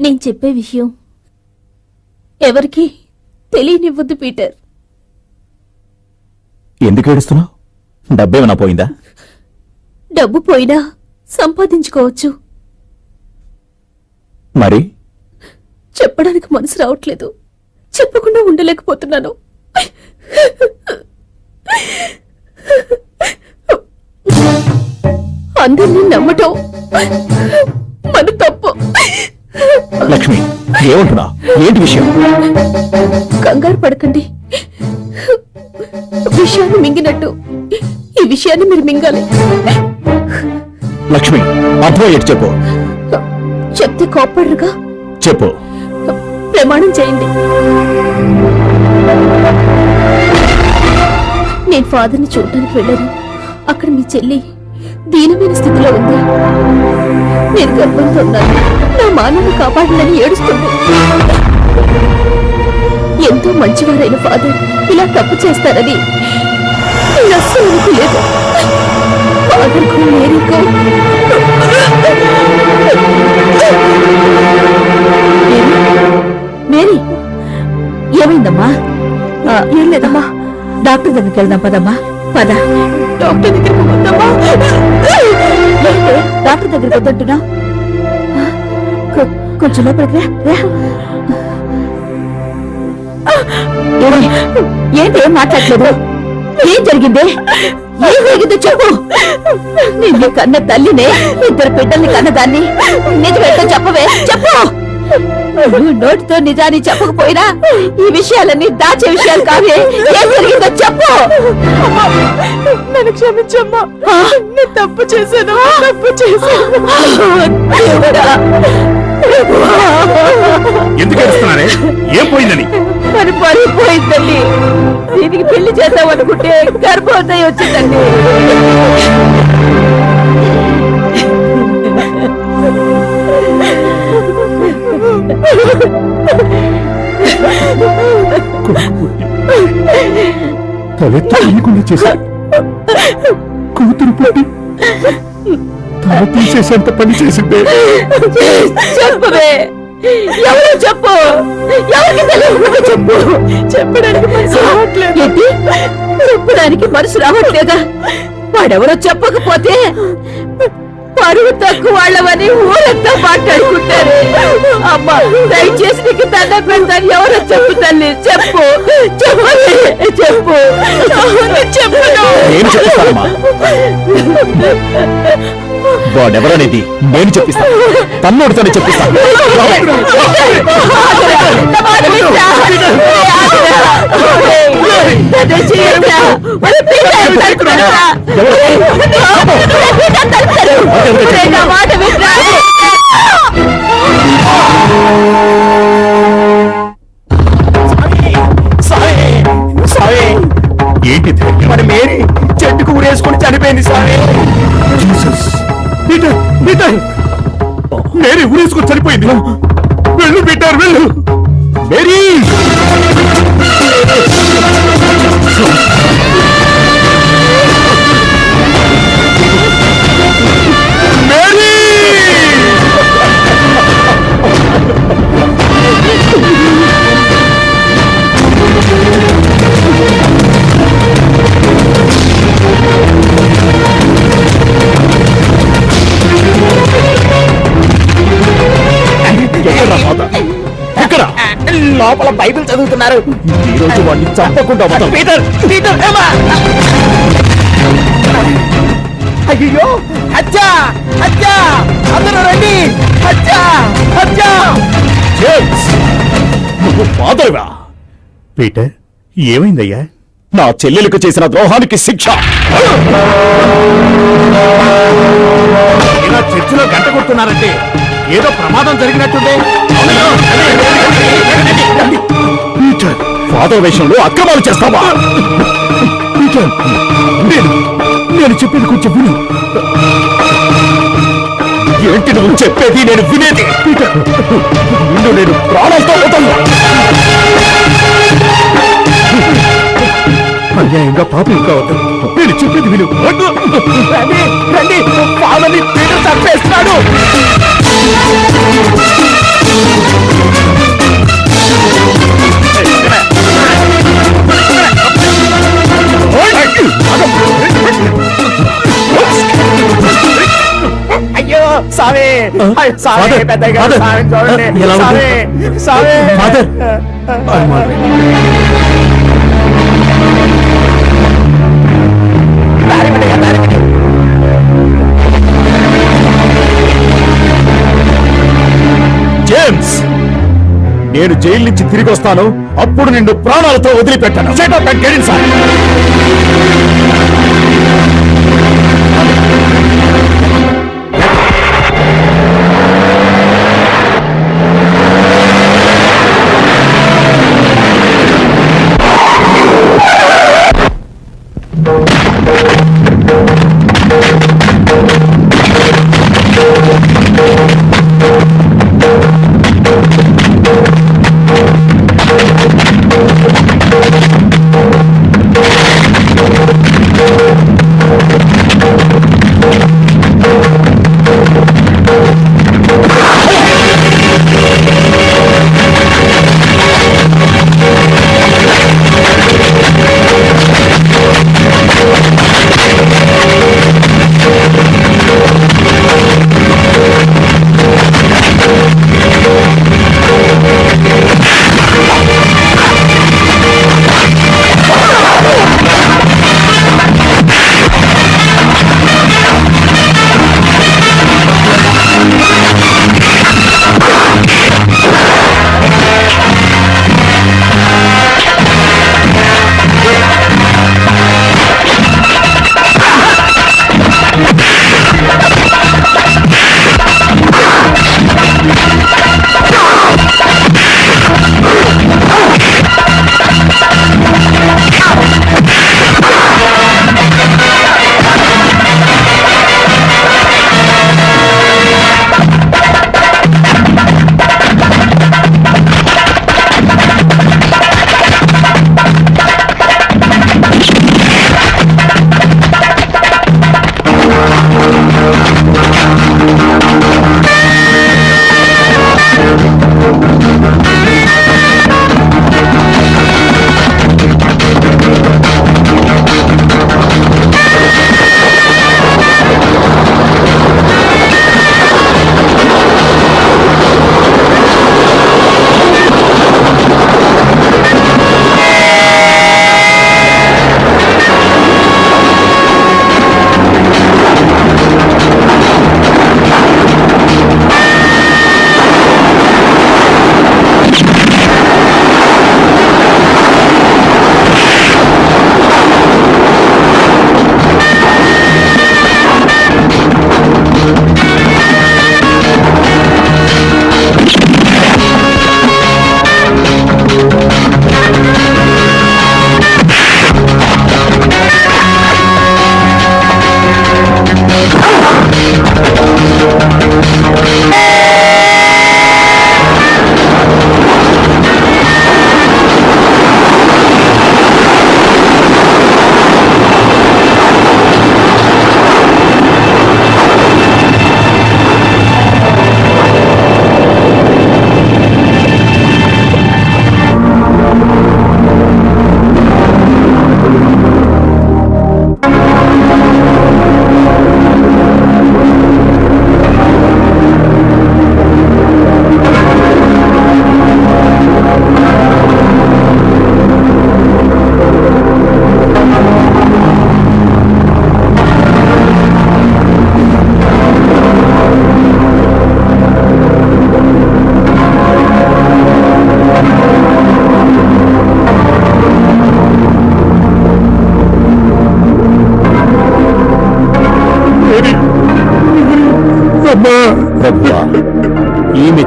నేను చెప్పే విషయం ఎవరికి తెలియనివ్వద్దు పీటర్. ఎందుకు ఏడుస్తున్నావు? డబ్బేమన్నా పోయిందా? డబ్బు పోయినా సంపాదించుకోవచ్చు. మరి? చెప్పడానికి మనసు రావట్లేదు. చెప్పకుండా ఉండలేకపోతున్నాను. అందరినీ నమ్మటం మన తప్పు. లక్ష్మి ఏమంటున్నా? ఏంటి విషయం? కంగారు పడకండి. విషయాన్ని మింగినట్టు ఈ విషయాన్ని మీరు మింగాలి. లక్ష్మి అర్థమయ్యేటి చెప్పు. చెప్తే కోపడరుగా చెప్పు. ప్రమాణం చేయండి. నేను ఫాదర్ని చూడటానికి వెళ్ళాను. అక్కడ మీ చెల్లి దీనమైన స్థితిలో ఉంది. నేను గర్భంతో ఉన్నాను. నా మానవుని కాపాడాలని ఏడుస్తుంది. ఎంతో మంచివారైన ఫాదర్ ఇలా తప్పు చేస్తారని నేను అస్సలు అనుకోలేదు. ఫాదర్కు మేరీకు మేరీ ఏమైందమ్మా? ఏం లేదమ్మా. డాక్టర్ దగ్గరికి వెళ్దాం పదమ్మా. పద. డాక్టర్ దగ్గరికి? డాక్టర్ దగ్గరికి వద్దంటున్నా? కొంచెం లోపలికి రా? ఏంటి ఏం మాట్లాడలేదు? ఏం జరిగింది? ఏం జరిగిందో చెప్పు. నిన్ను కన్న తల్లినే ఇద్దరు బిడ్డల్ని కన్నదాన్ని నిజమేంటో చెప్పవే చెప్పు. నువ్వు నోటితో నిజాన్ని చెప్పకపోయినా ఈ విషయాలన్నీ దాచే విషయాలు కావే. ఏం జరిగిందో చెప్పు. నన్ను క్షమించమ్మా. నేను తప్పు చేశాను తప్పు చేశాను. ఎందుకు ఏడుస్తున్నారే? ఏం పోయిందని? మరి పడిపోయిందండి. దీనికి పెళ్ళి చేద్దాం అనుకుంటే గర్భవతి వచ్చిందండి. తలెత్తి తీయకుండా చేశారు. కూతురు పుట్టి తల తీసేసేంత పని చేసిందే. ఎవరు చెప్పు? ఎవరికి తెలియకుండా చెప్పు. చెప్పడానికి మనసు రావట్లేదు. చెప్పడానికి మనసు రావట్లేదా? వాడెవరో చెప్పకపోతే పరువు తక్కువ వాళ్ళవని ఊరంతా మాట్లాడుకుంటారు. అమ్మా దయచేసి నీకు దండం పెడతాను. ఎవరో చెప్పు తల్లి. చెప్పు. చెప్పు. చెప్పు. చెప్పిస్తానమ్మా వాడెవరనేది? నేను చెప్పిస్తాను తన్నోడితోనే చెప్పిస్తాను ఏంటి ధైర్యం? మరి మేరీ చెట్టుకు ఊరేసుకుని చనిపోయింది sir. Jesus. Peter Peter. Mary ఊరేసుకొని చనిపోయింది. వెళ్ళు పీటర్ వెళ్ళు. మేరీ! లోపల బైబిల్ చదువుతున్నారు. ఈ రోజు వాడిని చంపకుండా వదలను. పీటర్ పీటర్ ఏమా! అయ్యో హత్యా! హత్యా! అందరూ రండి! హత్యా! హత్యా! జేమ్స్! నువ్వు ఫాదర్వా? పీటర్ ఏమైందయ్యా? నా చెల్లెలకు చేసిన ద్రోహానికి శిక్ష. ఇలా చర్చిలో గంట కొడుతున్నారంటే ఏదో ప్రమాదం జరిగినట్టుందే. ఫాదర్ వేషంలో అక్రమాలు చేస్తావా? నేను నేను చెప్పేది కొంచెం విను. ఏంటి నువ్వు చెప్పేది? నేను వినేది. పీటర్ నిన్ను నేను ప్రాణాలతో వదలను. అన్యాయంగా పాపం కావద్దు నేను చెప్పేది విను. రండి రండి ఫాదర్ని పీటర్ చంపేస్తున్నాడు. జేమ్స్ నేను జైలు నుంచి తిరిగి వస్తాను. అప్పుడు నిన్ను ప్రాణాలతో వదిలిపెట్టాను. Shut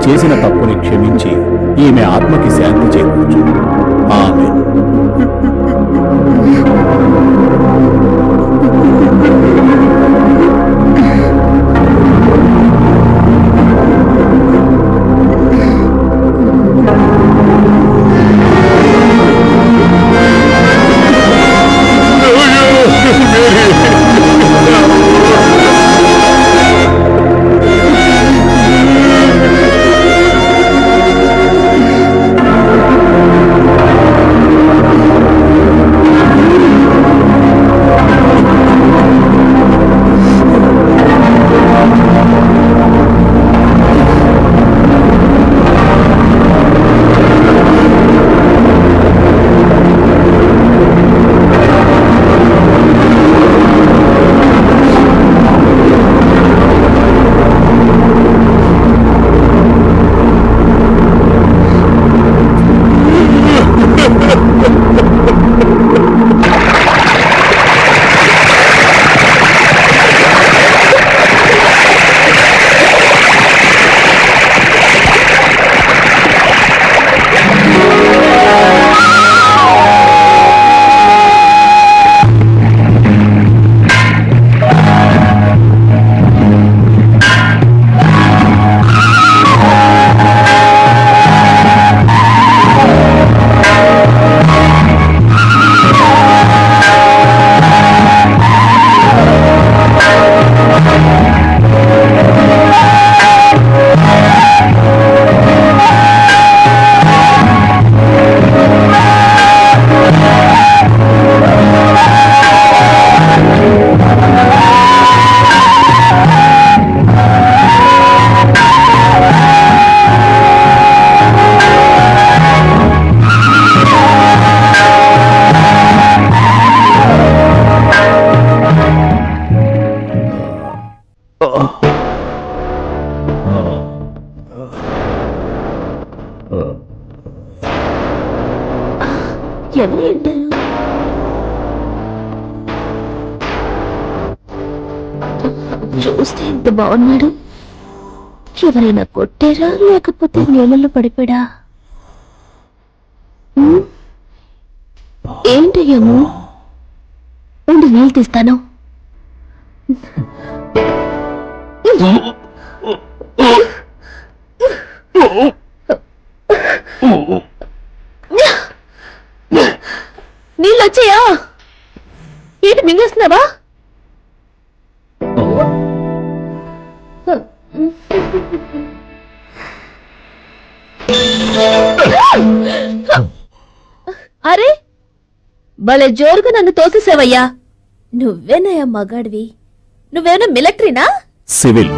చేసిన తప్పుని క్షమించి ఈమె ఆత్మకి శాంతి చేకూర్చు. ఆమె ఎవరు చూస్తే ఎంత బాగున్నాడు ఎవరైనా కొట్టారా లేకపోతే నీళ్ళలో పడిపోయా ఏంటయ్యాము ఉండి నీళ్ళు తీస్తాను వచ్చాయా. ఏంటి మింగేస్తున్నావా? అరే భలే జోరుగా నన్ను తోసేసావయ్యా. నువ్వేనయ్యా మగాడివి. నువ్వేనా మిలిటరీనా? సివిల్.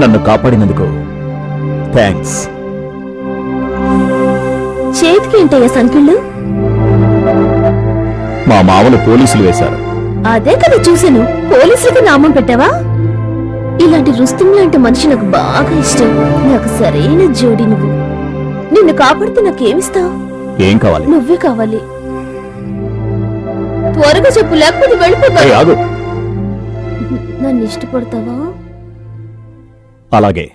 నన్ను కాపాడినందుకు థ్యాంక్స్. చేతికి ఏంటయ్యా సంఖ్యలు? మా మామలు పోలీసులు వేశారు. అదే కదా చూశాను. పోలీసులకి నామం పెట్టావా? ఇలాంటి రుస్తుం లాంటి మనిషి నాకు బాగా ఇష్టం. నాకు సరైన జోడి నువ్వు. నిన్ను కాపాడితే నాకేమిస్తావు? ఏం కావాలి? నువ్వే కావాలి. త్వరగా చెప్పు లేకపోతే ఏయ్, వెళ్ళిపోతా ఆగు. నన్ను ఇష్టపడతావా? అలాగే.